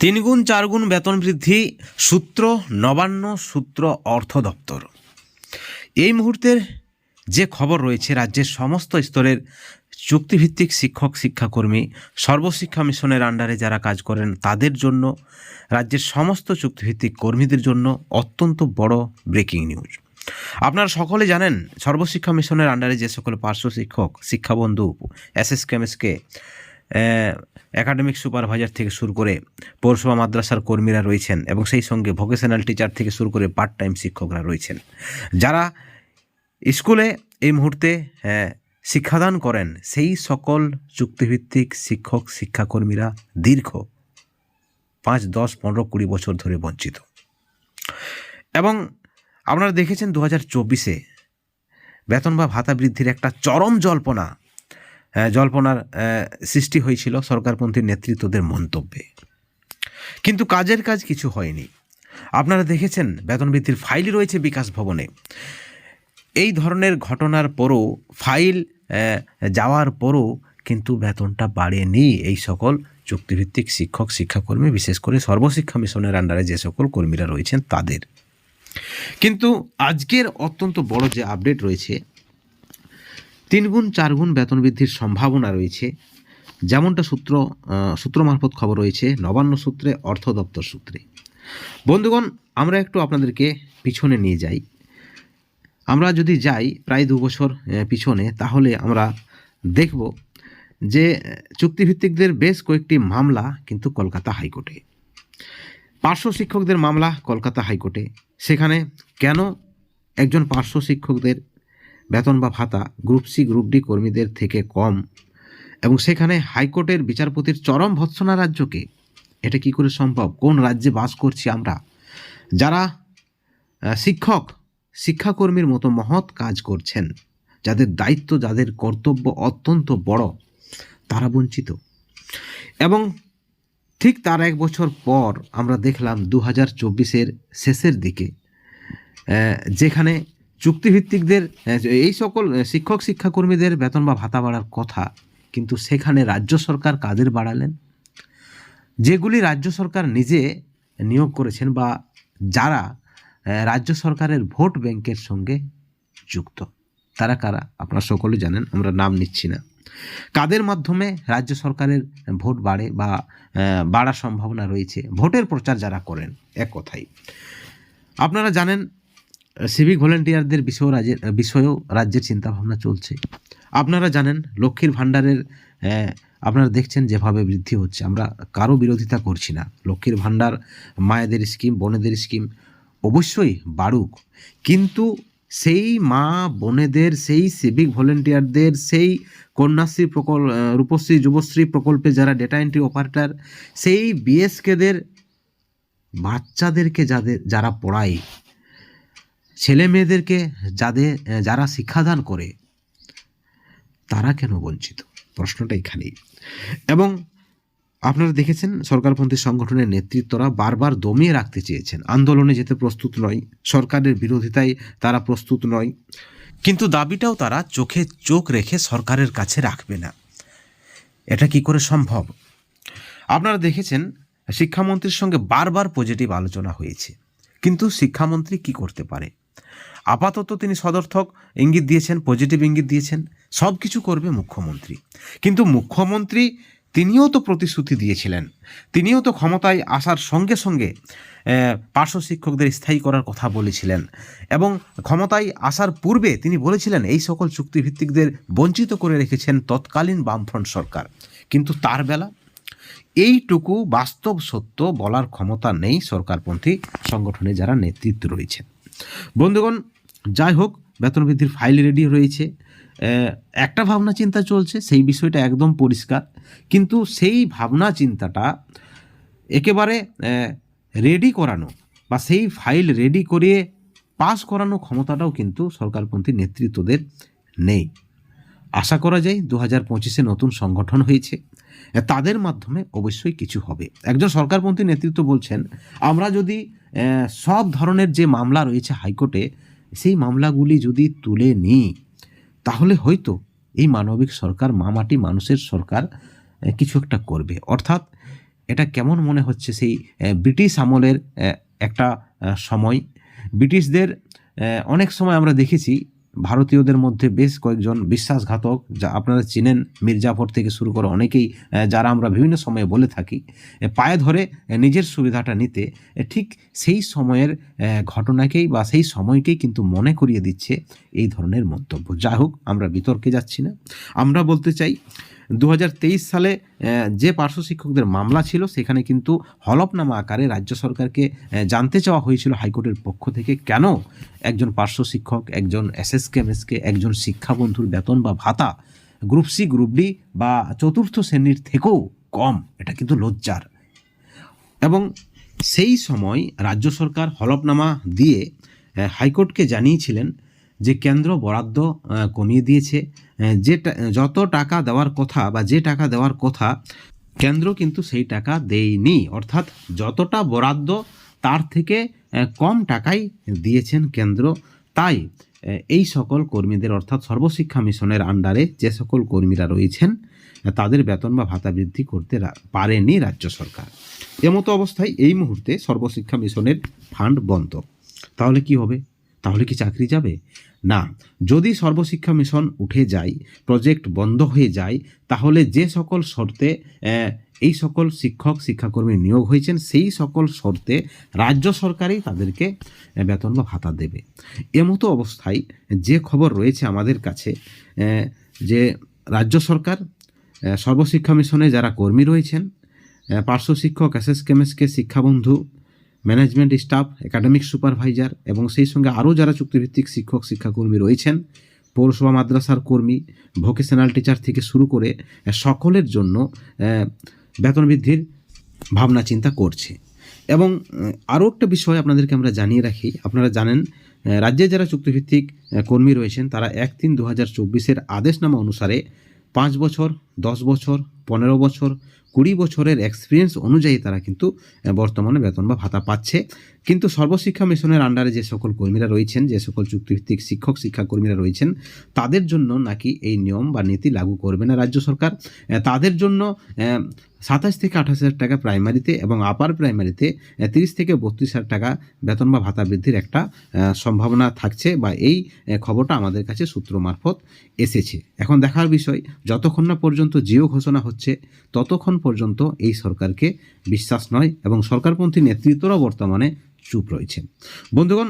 তিনগুণ, চারগুণ বেতন বৃদ্ধি, সূত্র নবান্ন, সূত্র অর্থ দপ্তর। এই মুহূর্তের যে খবর রয়েছে, রাজ্যের সমস্ত স্তরের চুক্তিভিত্তিক শিক্ষক, শিক্ষাকর্মী, সর্বশিক্ষা মিশনের আন্ডারে যারা কাজ করেন, তাদের জন্য, রাজ্যের সমস্ত চুক্তিভিত্তিক কর্মীদের জন্য অত্যন্ত বড় ব্রেকিং নিউজ। আপনারা সকলে জানেন, সর্বশিক্ষা মিশনের আন্ডারে যে সকল পার্শ্ব শিক্ষক, শিক্ষাবন্ধু S S KMSK academic supervisor থেকে শুরু করে পৌরসভা মাদ্রাসার কর্মীরা রয়েছেন এবং সেই সঙ্গে ভোকেশনাল টিচার থেকে শুরু করে পার্ট টাইম শিক্ষকরা রয়েছেন। যারা স্কুলে এই মুহূর্তে শিক্ষাদান করেন, সেই সকল চুক্তিভিত্তিক শিক্ষক, শিক্ষাকর্মীরা দীর্ঘ পাঁচ, দশ, পনেরো, কুড়ি বছর ধরে বঞ্চিত। এবং আপনারা দেখেছেন দু হাজার চব্বিশে বেতন বা ভাতা বৃদ্ধির একটা চরম জল্পনা জল্পনার সৃষ্টি হয়েছিল সরকারপন্থী নেতৃত্বদের মন্তব্যে। কিন্তু কাজের কাজ কিছু হয়নি। আপনারা দেখেছেন বেতন বৃদ্ধির ফাইল রয়েছে বিকাশ ভবনে। এই ধরনের ঘটনার পরও, ফাইল যাওয়ার পরও কিন্তু বেতনটা বাড়েনি এই সকল চুক্তিভিত্তিক শিক্ষক, শিক্ষাকর্মী, বিশেষ করে সর্বশিক্ষা মিশনের আন্ডারে যে সকল কর্মীরা রয়েছেন তাদের। কিন্তু আজকের অত্যন্ত বড় যে আপডেট রয়েছে তিনগুণ, চারগুণ বেতন বৃদ্ধির সম্ভাবনা রয়েছে। যেমনটা সূত্র সূত্র মারফত খবর রয়েছে, নবান্ন সূত্রে, অর্থ দপ্তর সূত্রে। বন্ধুগণ, আমরা একটু আপনাদেরকে পিছনে নিয়ে যাই। আমরা যদি যাই প্রায় দু বছর পিছনে, তাহলে আমরা দেখব যে, চুক্তিভিত্তিকদের বেশ কয়েকটি মামলা কিন্তু কলকাতা হাইকোর্টে। পার্শ্ব শিক্ষকদের মামলা কলকাতা হাইকোর্টে। সেখানে কেন একজন পার্শ্ব শিক্ষকদের বেতন বা ভাতা গ্রুপ সি, গ্রুপ ডি কর্মীদের থেকে কম। এবং সেখানে হাইকোর্টের বিচারপতির চরম ভৎসনা রাজ্যকে। এটা কি করে সম্ভব? কোন রাজ্যে বাস করছি আমরা? যারা শিক্ষক, শিক্ষাকর্মীর মতো মহৎ কাজ করছেন, যাদের দায়িত্ব, যাদের কর্তব্য অত্যন্ত বড়, তারা বঞ্চিত। এবং ঠিক তার এক বছর পর আমরা দেখলাম দু হাজার চব্বিশের শেষের দিকে যেখানে চুক্তিভিত্তিকদের এই সকল শিক্ষক, শিক্ষাকর্মীদের বেতন বা ভাতা বাড়ার কথা, কিন্তু সেখানে রাজ্য সরকার কাদের বাড়ালেন? যেগুলি রাজ্য সরকার নিজে নিয়োগ করেছেন বা যারা রাজ্য সরকারের ভোট ব্যাংকের সঙ্গে যুক্ত, তারা কারা? আপনারা সকলে জানেন, আমরা নাম নিচ্ছি না। কাদের মাধ্যমে রাজ্য সরকারের ভোট বাড়ে বা বাড়ার সম্ভাবনা রয়েছে? ভোটের প্রচার যারা করেন, এক কথাই। আপনারা জানেন সিভিক ভলেন্টিয়ারদের বিষয়েও রাজ্যের বিষয়েও রাজ্যের চিন্তাভাবনা চলছে। আপনারা জানেন, লক্ষ্মীর ভাণ্ডারের আপনারা দেখছেন যেভাবে বৃদ্ধি হচ্ছে। আমরা কারও বিরোধিতা করছি না। লক্ষ্মীর ভাণ্ডার, মায়েদের স্কিম বোনেদের স্কিম অবশ্যই বাড়ুক। কিন্তু সেই মা, বোনেদের, সেই সিভিক ভলেন্টিয়ারদের সেই কন্যাশ্রী প্রকল্প রূপশ্রী, যুবশ্রী প্রকল্পে যারা ডেটা এন্ট্রি অপারেটর সেই বিএসকেদের বাচ্চাদেরকে যাদের, যারা পড়ায় ছেলে মেয়েদেরকে যাদের, যারা শিক্ষাদান করে, তারা কেন বঞ্চিত? প্রশ্নটা এখানেই। এবং আপনারা দেখেছেন, সরকারপন্থী সংগঠনের নেতৃত্বরা বারবার দমিয়ে রাখতে চেয়েছেন। আন্দোলনে যেতে প্রস্তুত নয়, সরকারের বিরোধিতায় তারা প্রস্তুত নয়। কিন্তু দাবিটাও তারা চোখে চোখ রেখে সরকারের কাছে রাখবে না। এটা কি করে সম্ভব? আপনারা দেখেছেন, শিক্ষামন্ত্রীর সঙ্গে বারবার পজিটিভ আলোচনা হয়েছে। কিন্তু শিক্ষামন্ত্রী কি করতে পারে? আপাতত তিনি সদর্থক, ইঙ্গিত দিয়েছেন পজিটিভ ইঙ্গিত দিয়েছেন সব কিছু করবে মুখ্যমন্ত্রী। কিন্তু মুখ্যমন্ত্রী, তিনিও তো প্রতিশ্রুতি দিয়েছিলেন। তিনিও তো ক্ষমতায় আসার সঙ্গে সঙ্গে পার্শ্ব শিক্ষকদের স্থায়ী করার কথা বলেছিলেন। এবং ক্ষমতায় আসার পূর্বে তিনি বলেছিলেন, এই সকল চুক্তিভিত্তিকদের বঞ্চিত করে রেখেছেন তৎকালীন বামফ্রন্ট সরকার। কিন্তু তার বেলা, এইটুকু বাস্তব সত্য বলার ক্ষমতা নেই সরকারপন্থী সংগঠনে যারা নেতৃত্ব রয়েছেন। বন্ধুগণ, যাই হোক, বেতন বৃদ্ধির ফাইল রেডি রয়েছে। একটা ভাবনা চিন্তা চলছে, সেই বিষয়টা একদম পরিষ্কার। কিন্তু সেই ভাবনা চিন্তাটা একেবারে রেডি করানো বা সেই ফাইল রেডি করিয়ে পাস করানো ক্ষমতাটাও কিন্তু সরকারপন্থী নেতৃত্বদের নেই। আশা করা যায় দু হাজার পঁচিশে নতুন সংগঠন হয়েছে। তাদের মাধ্যমে অবশ্যই কিছু হবে। একজন সরকারপন্থী নেতৃত্ব বলছেন, আমরা যদি সব ধরনের যে মামলা রয়েছে হাইকোর্টে, সেই মামলাগুলি যদি তুলে নিই, তাহলে হয়তো এই মানবিক সরকার মামাটি মানুষের সরকার কিছু একটা করবে। অর্থাৎ এটা কেমন মনে হচ্ছে সেই ব্রিটিশ আমলের একটা সময়? ব্রিটিশদের অনেক সময় আমরা দেখেছি ভারতীয়দের মধ্যে বেশ কয়েকজন বিশ্বাসঘাতক, যা আপনারা চিনেন মির্জাফর থেকে শুরু করে অনেকেই যারা আমরা বিভিন্ন সময়ে বলে থাকি পায়ে ধরে নিজের সুবিধাটা নিতে ঠিক সেই সময়ের ঘটনাকেই বা সেই সময়কেই কিন্তু মনে করিয়ে দিচ্ছে এই ধরনের মন্তব্য। যাই হোক, আমরা বিতর্কে যাচ্ছি না। আমরা বলতে চাই দু হাজার তেইশ সালে যে পার্শ্ব শিক্ষকদের মামলা ছিল, সেখানে কিন্তু হলফনামা আকারে রাজ্য সরকারকে জানতে চাওয়া হয়েছিল হাইকোর্টের পক্ষ থেকে, কেন একজন পার্শ্ব শিক্ষক, একজন এসএসকে এমএসকে একজন শিক্ষাবন্ধুর বেতন বা ভাতা গ্রুপ সি, গ্রুপ ডি বা চতুর্থ শ্রেণির থেকেও কম, এটা কিন্তু লজ্জার। এবং সেই সময় রাজ্য সরকার হলফনামা দিয়ে হাইকোর্টকে জানিয়েছিলেন যে কেন্দ্র বরাদ্দ কমিয়ে দিয়েছে যে যত টাকা দেওয়ার কথা বা যে টাকা দেওয়ার কথা, কেন্দ্র কিন্তু সেই টাকা দেয়নি। অর্থাৎ যতটা বরাদ্দ তার থেকে কম টাকাই দিয়েছেন কেন্দ্র। তাই এই সকল কর্মীদের, অর্থাৎ সর্বশিক্ষা মিশনের আন্ডারে যে সকল কর্মীরা রয়েছেন তাদের বেতন বা ভাতা বৃদ্ধি করতে পারেনি রাজ্য সরকার। এমতো অবস্থায় এই মুহূর্তে সর্বশিক্ষা মিশনের ফান্ড বন্ধ। তাহলে কি হবে? তাহলে কি চাকরি যাবে? না। যদি সর্বশিক্ষা মিশন উঠে যায়, প্রজেক্ট বন্ধ হয়ে যায়, তাহলে যে সকল শর্তে এই সকল শিক্ষক, শিক্ষাকর্মী নিয়োগ হয়েছেন, সেই সকল শর্তে রাজ্য সরকারই তাদেরকে বেতন বা ভাতা দেবে। এমতো অবস্থায় যে খবর রয়েছে আমাদের কাছে যে রাজ্য সরকার সর্বশিক্ষা মিশনে যারা কর্মী রয়েছেন পার্শ্ব শিক্ষক এস এস কেমএসকে শিক্ষাবন্ধু ম্যানেজমেন্ট স্টাফ একাডেমিক সুপারভাইজার এবং সেই সঙ্গে আরও যারা চুক্তিভিত্তিক শিক্ষক, শিক্ষাকর্মী রয়েছেন, পৌরসভা মাদ্রাসার কর্মী ভোকেশনাল টিচার থেকে শুরু করে সকলের জন্য বেতন বৃদ্ধির ভাবনা চিন্তা করছে। এবং আরও একটা বিষয় আপনাদেরকে আমরা জানিয়ে রাখি। আপনারা জানেন রাজ্যে যারা চুক্তিভিত্তিক কর্মী রয়েছেন, তারা এক তিন দু হাজার চব্বিশের আদেশনামা অনুসারে পাঁচ বছর, দশ বছর, পনেরো বছর কুড়ি বছরের এক্সপিরিয়েন্স অনুযায়ী তারা কিন্তু বর্তমানে বেতন বা ভাতা পাচ্ছে। কিন্তু সর্বশিক্ষা মিশনের আন্ডারে যে সকল কর্মীরা রয়েছেন, যে সকল চুক্তিভিত্তিক শিক্ষক, শিক্ষাকর্মীরা রয়েছেন, তাদের জন্য নাকি এই নিয়ম বা নীতি লাগু করবে না রাজ্য সরকার? তাদের জন্য সাতাশ থেকে আঠাশ হাজার টাকা প্রাইমারিতে এবং আপার প্রাইমারিতে তিরিশ থেকে বত্রিশ হাজার টাকা বেতন বা ভাতা বৃদ্ধির একটা সম্ভাবনা থাকছে বা এই খবরটা আমাদের কাছে সূত্র মারফত এসেছে। এখন দেখার বিষয়, যতক্ষণ না পর্যন্ত জিও ঘোষণা হচ্ছে, ততক্ষণ পর্যন্ত এই সরকারকে বিশ্বাস নয় এবং সরকারপন্থী নেতৃত্বরাও বর্তমানে চুপ রয়েছে। বন্ধুগণ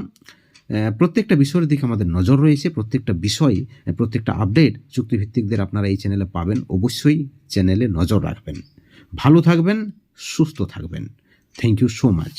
প্রত্যেকটা বিষয়ের দিকে আমাদের নজর রয়েছে, প্রত্যেকটা বিষয় প্রত্যেকটা আপডেট চুক্তিভিত্তিকদের আপনারা এই চ্যানেলে পাবেন। অবশ্যই চ্যানেলে নজর রাখবেন। ভালো থাকবেন, সুস্থ থাকবেন। Thank you so much